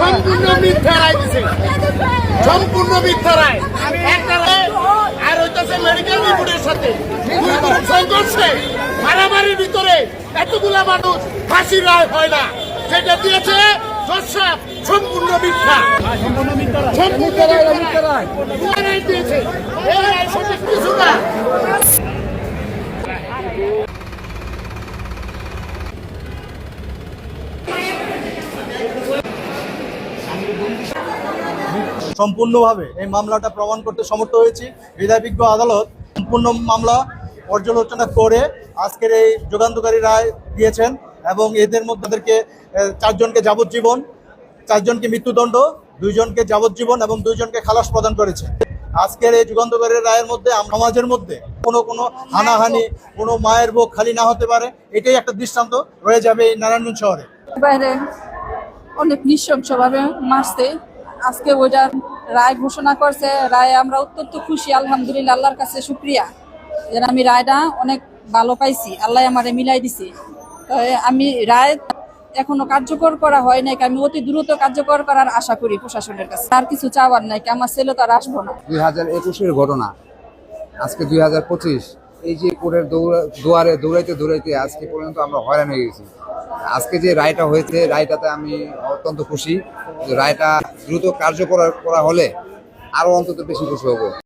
সম্পূর্ণ মিথ্যা রায় দিছে। সম্পূর্ণ মিথ্যা রায়। একটা রায়, আর হইতেছে মেডিকেল রিপোর্টের সাথে। সংঘর্ষে মারামারির ভিতরে এতগুলা মানুষ ফাঁসির রায় হয় না। যেটা দিয়েছে সম্পূর্ণ মিথ্যা। সম্পূর্ণ মিথ্যা রায় দিয়েছে। এই রায় সঠিক সম্পূর্ণভাবে এই মামলাটা প্রমাণ করতে সমর্থ হয়েছি। বিধায়বিজ্ঞ আদালত সম্পূর্ণ মামলা পর্যালোচনা করে আজকের এই যুগান্তকারী রায় দিয়েছেন এবং এদের মধ্যে তাদেরকে, চারজনকে যাবজ্জীবন চারজনকে মৃত্যুদণ্ড দুইজনকে যাবজ্জীবন এবং দুইজনকে খালাস প্রদান করেছে। আজকের এই যুগান্তকারী রায়ের মধ্যে সমাজের মধ্যে কোনো কোনো হানাহানি কোনো মায়ের বুক খালি না হতে পারে এটাই একটা দৃষ্টান্ত রয়ে যাবে এই নারায়ণগঞ্জ শহরে। বাইরে অনেক নৃশংসভাবে মারছে আজকে ওইটার রায় ঘোষণা করছে, রায় আমরা অত্যন্ত খুশি, আলহামদুলিল্লাহ, আল্লাহর কাছে শুক্রিয়া। যে আমি রায়টা অনেক ভালো পাইছি, আল্লাহ আমারে মিলাই দিছে। আমি রায় এখনও কার্যকর করা হয় নাই, আমি অতি দ্রুত কার্যকর করার আশা করি প্রশাসনের কাছে। আর কিছু চাওয়ার নাই, কি আমার ছেলে তো আর আসব না। দুই হাজার একুশের ঘটনা, আজকে দুই হাজার পঁচিশ, এই যে কোর্টের দুয়ারে দৌড়াইতে দৌড়াইতে আজকে পর্যন্ত আমরা হয়রান হয়ে গেছি। আজকে যে রায়টা হয়েছে, রায়টাতে আমি অত্যন্ত খুশি রায়টা দ্রুত কার্যকর করা হলে আরও অন্তত বেশি খুশি হব।